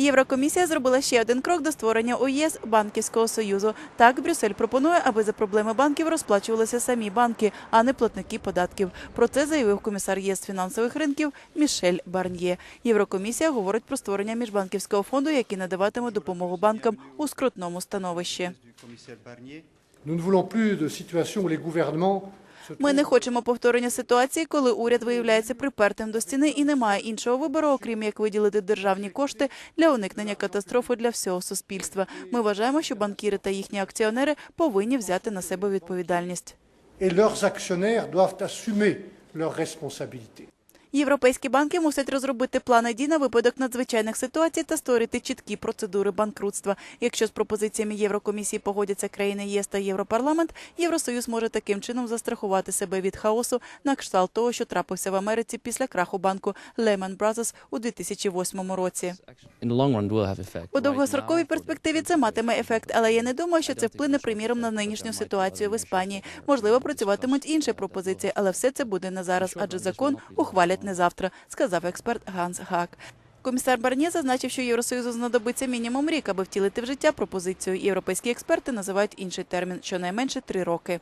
Єврокомісія зробила ще один крок до створення у ЄС банківського союзу. Так, Брюссель пропонує, аби за проблеми банків розплачувалися самі банки, а не платники податків. Про це заявив комісар ЄС фінансових ринків Мішель Барньє. Єврокомісія говорить про створення міжбанківського фонду, який надаватиме допомогу банкам у скрутному становищі. Ми не хочемо повторення ситуації, коли уряд виявляється припертим до стіни і немає іншого вибору, окрім як виділити державні кошти для уникнення катастрофи для всього суспільства. Ми вважаємо, що банкіри та їхні акціонери повинні взяти на себе відповідальність. et leurs actionnaires doivent assumer leurs responsabilités. Європейські банки мусять розробити плани дій на випадок надзвичайних ситуацій та створити чіткі процедури банкрутства. Якщо з пропозиціями Єврокомісії погодяться країни єС та Європарламент, Євросоюз може таким чином застрахувати себе від хаосу на кшталт того, що трапився в Америці після краху банку Lehman Brothers у 2008 році. У довгостроковій перспективі це матиме ефект, але я не думаю, що це вплине приміром на нинішню ситуацію в Іспанії. Можливо, працюватимуть інші пропозиції, але все це буде не зараз, адже закон ухвалять не завтра, сказав експерт Ганс Гак. Комісар Барнє зазначив, що Євросоюзу знадобиться мінімум рік, аби втілити в життя пропозицію. Європейські експерти називають інший термін щонайменше три роки.